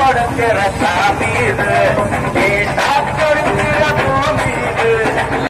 கொடுக்கிற சாமி இது. கேட்டா கொடுக்கிற பூமி இது.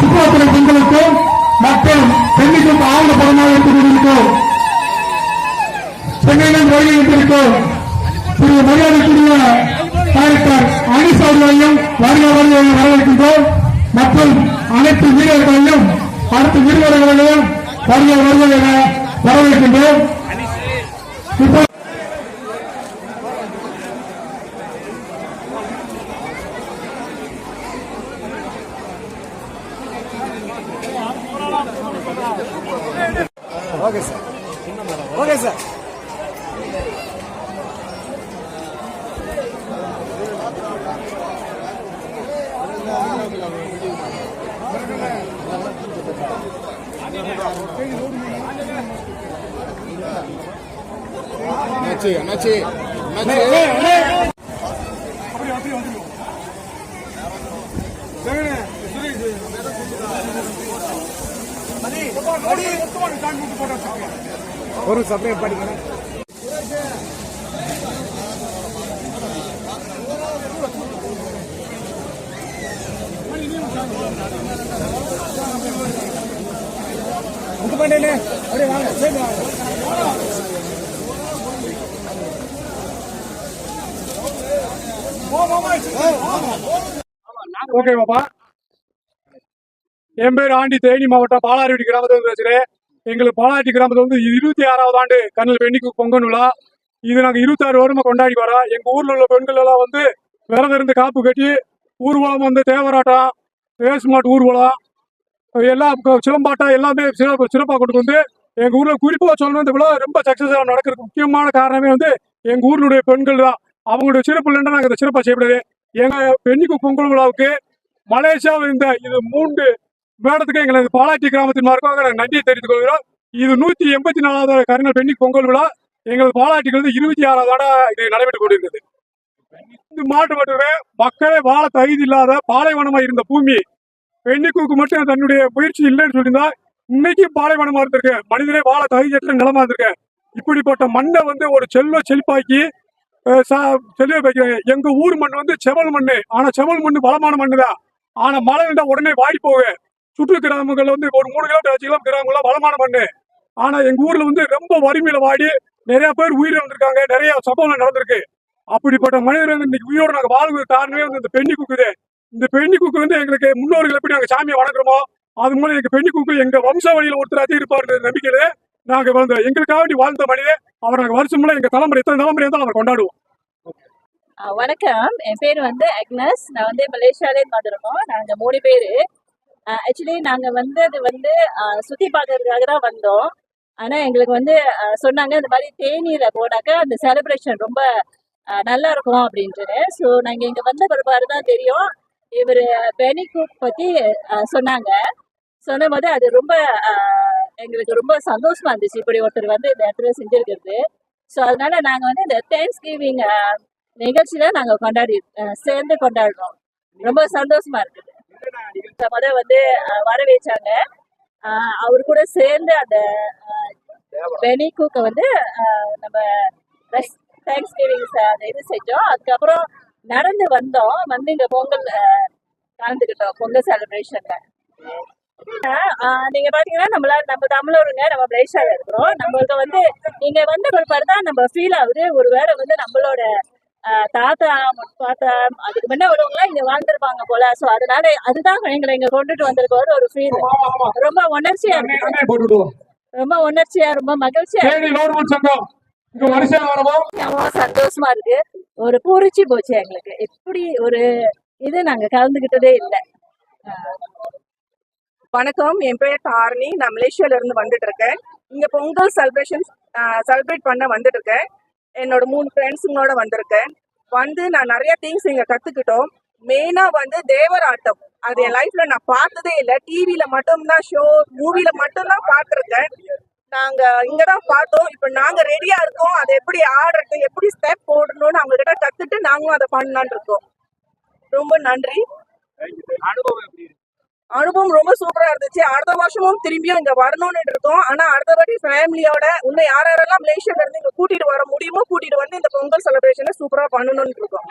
சுற்றுலாத்துறை பெண்களுக்கும் மற்றும் பெண்ணுக்கும் ஆழ்ந்த படமாக கொண்டிருக்கும் சென்னையிலும் வருகின்றிருக்கும் திரு மரியாதைக்குரிய டைரக்டர் அனிஸ் அவர்களையும் வருக வருகையை வரவேற்கின்றோம். மற்றும் அனைத்து வீரர்களையும் அடுத்த வீரர்களையும் வருக வருகை வரவேற்கின்றோம். இப்போ ஓகே சார். Okay sir. அண்ணாச்சி அண்ணாச்சி அண்ணாச்சி அப்படியே அப்படியே வந்துருங்க. ஒரு சப்ளை படிக்கிறேன். முத்து பண்ணே அப்படியே வாங்க சேர்ந்து வாங்க. ஓகே பாப்பா. என் பேர் ஆண்டி தேனி மாவட்டம் பாலாறுவடி கிராமத்தில் பேசுகிறேன் எங்களுக்கு பாலாட்டி கிராமத்தில் வந்து இருபத்தி ஆறாவது ஆண்டு கண்ணல் பெண்ணிக்கு பொங்கல் விழா. இது நாங்கள் இருபத்தாறு வருமா கொண்டாடி வரோம் எங்கள் ஊரில் உள்ள பெண்கள் எல்லாம் வந்து விரதம் இருந்து காப்பு கட்டி ஊர்வலம் வந்து தேவராட்டம் ரேஸ் மாட்டு ஊர்வலம் எல்லாம் சிலம்பாட்டம் எல்லாமே சிறப்பு சிறப்பாக கொண்டு வந்து எங்கள் ஊரில் குறிப்பாக சொல்லணும் இந்த விழா ரொம்ப சக்ஸஸாக நடக்கிறதுக்கு முக்கியமான காரணமே வந்து எங்கள் ஊரினுடைய பெண்கள் தான். அவங்களுடைய சிறப்பு இல்லைன்னா நாங்கள் இதை சிறப்பாக செய்யப்படுது எங்கள் பெண்ணிக்கு பொங்கல் விழாவுக்கு மலேசியாவில் இந்த இது மூன்று மேடத்துக்கு எங்களது பாலாட்டி கிராமத்தின் மார்க்காக நன்றியை தெரிவித்துக் கொள்கிறோம். இது நூத்தி எண்பத்தி நாலாவது கருண பெண்ணிக்கு பொங்கல் விழா. எங்களது பாலாட்டிக்கு வந்து இருபத்தி ஆறாவது இது நடைபெற்றுக் கொண்டிருக்கிறது இந்த மாட்டு மட்டுமே மக்களே வாழ தகுதி இல்லாத பாலைவனமா இருந்த பூமி. பெண்ணிக்கூக்கு மட்டும் தன்னுடைய முயற்சி இல்லைன்னு சொல்லியிருந்தா இன்னைக்கு பாலைவனமா இருந்திருக்கு. மனிதனே வாழ தகுதியற்ற நிலமா இருந்திருக்கு. இப்படிப்பட்ட மண்ணை வந்து ஒரு செல்வ செழிப்பாக்கி சா- செல்வ வைக்கிறேன் எங்க ஊர் மண் வந்து செவல் மண்ணு. ஆனா செவல் மண்ணு பலமான மண்ணு தான் ஆனா மழை இருந்தா உடனே வாடி போகு சுற்று கிராமங்கள் வந்து ஒரு மூணு கிலோமீட்டர் அஞ்சு கிலோமீட்டர் கிராமங்கள்லாம் வளமான மண்ணு. ஆனா எங்க ஊர்ல வந்து ரொம்ப வறுமையில வாடி நிறைய பேர் உயிரிழந்திருக்காங்க நிறைய சம்பவங்கள் நடந்திருக்கு. அப்படிப்பட்ட மனிதர் வந்து இன்னைக்கு உயிரோட நாங்க வாழ்வது காரணமே வந்து இந்த பெண்ணி குக்குது இந்த பெண்ணி குக்கு வந்து எங்களுக்கு முன்னோர்கள் எப்படி நாங்க சாமியை வணங்குறோமோ அது மூலம் எங்க பெண்ணி குக்கு எங்க வம்ச வழியில ஒருத்தர் அதிக இருப்பாரு நம்பிக்கையில நாங்க வந்து எங்களுக்காக வேண்டி வாழ்ந்த மனிதன் அவர் நாங்க வருஷம்ல எங்க தலைமுறை எத்தனை தலைமுறை இருந்தாலும் அவர் கொண்டாடுவோம். வணக்கம். என் பேர் வந்து அக்னஸ். நான் வந்து மலேசியாலே வந்திருக்கோம். நாங்கள் மூணு பேர். ஆக்சுவலி நாங்கள் வந்தது வந்து சுத்தி பார்க்கறதுக்காக தான் வந்தோம். ஆனால் எங்களுக்கு வந்து சொன்னாங்க இந்த மாதிரி தேனியில போனாக்கா அந்த செலிப்ரேஷன் ரொம்ப நல்லா இருக்கும் அப்படின்ட்டு ஸோ நாங்கள் இங்கே வந்த பிறப்பாரு தான் தெரியும். இவர் பெனி குக் பற்றி சொன்னாங்க. சொன்னபோது அது ரொம்ப எங்களுக்கு ரொம்ப சந்தோஷமா இருந்துச்சு. இப்படி ஒருத்தர் வந்து இந்த இடத்துல செஞ்சிருக்கிறது. ஸோ அதனால நாங்கள் வந்து இந்த தேங்க்ஸ் கிவிங் நிகழ்ச்சியில நாங்க கொண்டாடி சேர்ந்து கொண்டாடுறோம். ரொம்ப சந்தோஷமா இருக்குது. முத வந்து வரவேச்சாங்க அவர் கூட சேர்ந்து அந்த பெனி கூக்க வந்து நம்ம தேங்க்ஸ் கிவிங் அந்த இது செஞ்சோம். அதுக்கப்புறம் நடந்து வந்தோம். வந்து இங்க பொங்கல் கலந்துக்கிட்டோம். பொங்கல் செலிப்ரேஷன்ல நீங்க பாத்தீங்கன்னா நம்மள நம்ம தமிழருங்க நம்ம மலேசியால இருக்கிறோம். நம்மளுக்கு வந்து இங்க வந்த பிற்பாடு தான் நம்ம ஃபீல் ஆகுது. ஒரு வேற வந்து நம்மளோட தாத்தா முப்பாத்தா அதுக்கு முன்ன உள்ளவங்க இங்க வாழ்ந்திருப்பாங்க போல. சோ அதனால அதுதான் எங்களை இங்க கொண்டுட்டு வந்திருக்க ஒரு ஃபீல் ரொம்ப உணர்ச்சியா ரொம்ப உணர்ச்சியா ரொம்ப மகிழ்ச்சியா சந்தோஷமா இருக்கு. ஒரு பூரிச்சு போச்சு எங்களுக்கு. எப்படி ஒரு இது நாங்க கலந்துகிட்டதே இல்லை. வணக்கம். என் பேர் தாரணி. நான் மலேசியால இருந்து வந்துட்டு இருக்கேன். இங்க பொங்கல் செலிப்ரேஷன் செலிப்ரேட் பண்ண வந்துட்டு இருக்கேன். என்னோட மூணு ஃப்ரெண்ட்ஸுங்களோட வந்திருக்கேன். வந்து நான் நிறைய திங்ஸ் இங்க கத்துக்கிட்டோம். மெயினா வந்து தேவர் ஆட்டம் அது என் லைஃப்ல நான் பார்த்ததே இல்லை. டிவில மட்டும்தான் ஷோ மூவில மட்டும்தான் பார்த்துருக்கேன். நாங்க இங்கதான் பார்த்தோம். இப்ப நாங்க ரெடியா இருக்கோம். அதை எப்படி ஆடுறது எப்படி ஸ்டெப் போடணும்னு அவங்க கிட்ட கத்துட்டு நாங்களும் அதை பண்ணலான்னு இருக்கோம். ரொம்ப நன்றி. அனுபவம் ரொம்ப சூப்பரா இருந்துச்சு. அடுத்த வருஷமும் திரும்பியும் இங்க வரணும்னு இருக்கோம். ஆனா அடுத்த வாட்டி ஃபேமிலியோட இன்னும் யார் யாரெல்லாம் மலேசியால இருந்து இங்க கூட்டிட்டு வர முடியுமோ கூட்டிட்டு வந்து இந்த பொங்கல் செலிப்ரேஷனை சூப்பரா பண்ணணும்னு இருக்கோம்.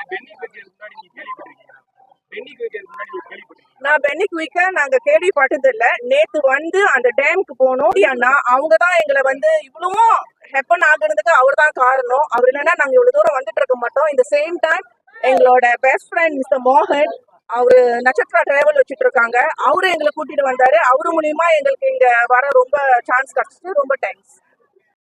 நான் பென்னி குயிக்க நாங்க கேள்விப்பட்டது இல்ல நேத்து வந்து அந்த டேம்க்கு போனோம். அண்ணா அவங்க தான் எங்களை வந்து இவ்வளவும் ஹெப்பன் ஆகுறதுக்கு அவர் தான் காரணம். அவர் இல்லைன்னா நாங்க இவ்வளவு தூரம் வந்துட்டு இருக்க மாட்டோம். இந்த சேம் டைம் எங்களோட பெஸ்ட் ஃப்ரெண்ட் மிஸ்டர் மோகன் அவரு நட்சத்திரா டிராவல் வச்சுட்டு இருக்காங்க அவரு எங்களை கூட்டிட்டு வந்தாரு. அவரு மூலியமா எங்களுக்கு இங்க வர ரொம்ப சான்ஸ் கிடைச்சிட்டு ரொம்ப தேங்க்ஸ்